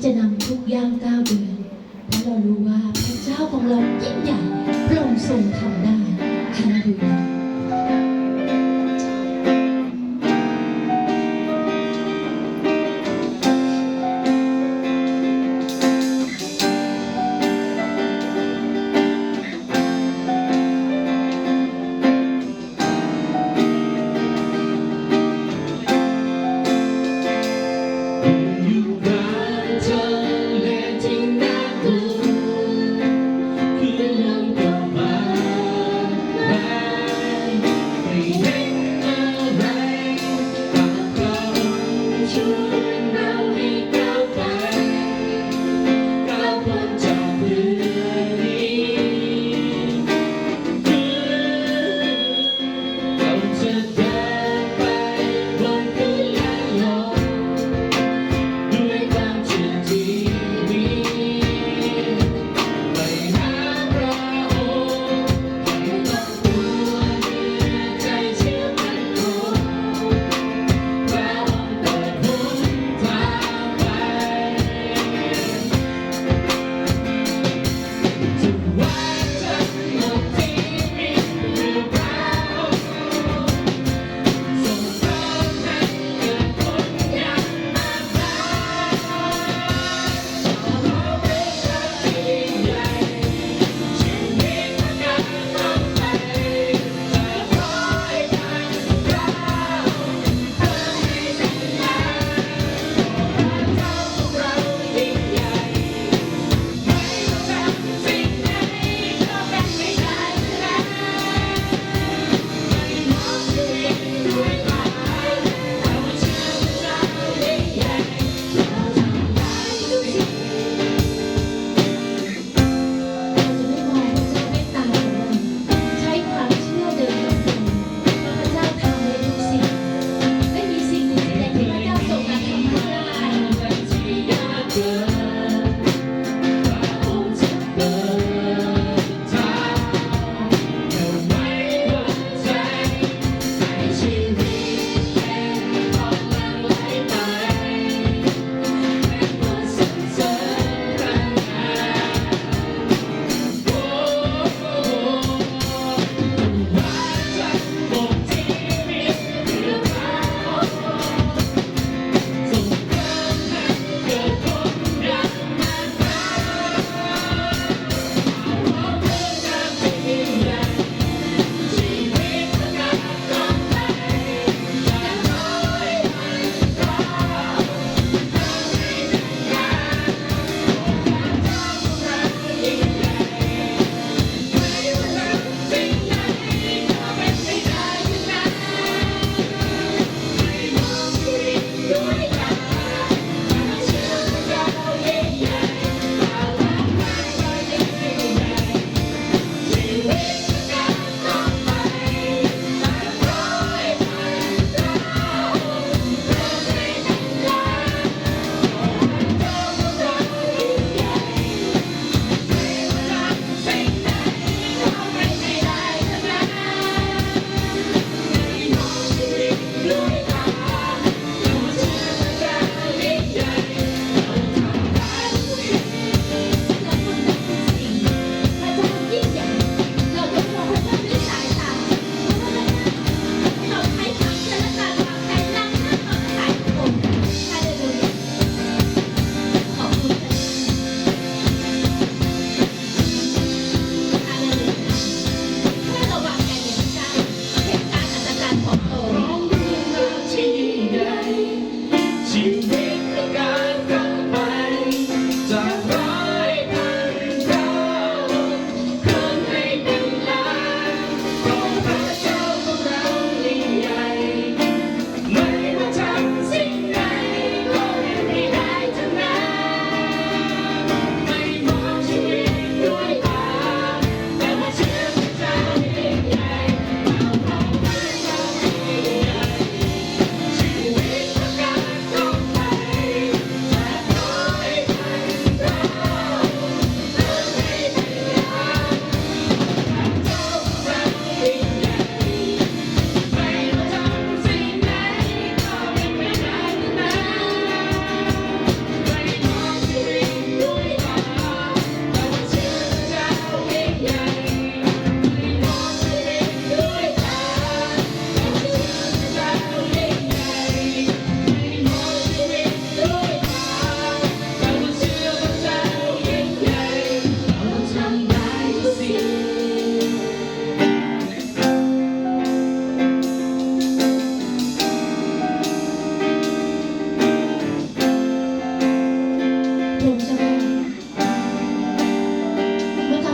ที่จะนำทุกย่างก้าวเดินเพราะเรารู้ว่าพระเจ้าของเรายิ่งใหญ่พระองค์ทรงทำได้ฮาเล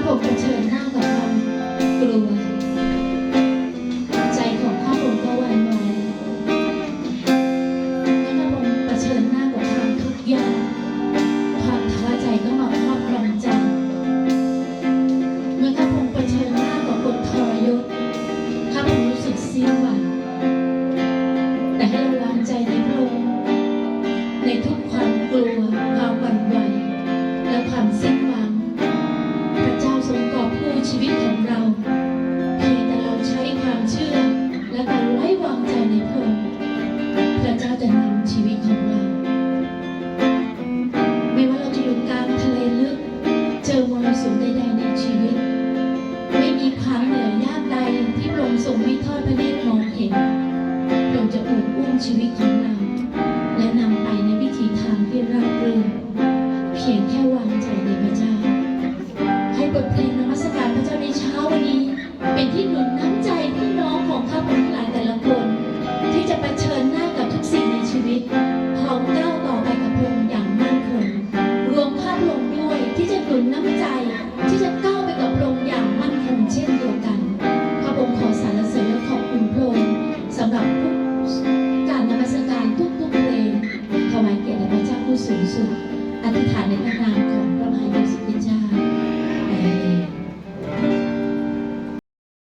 เมื่อข้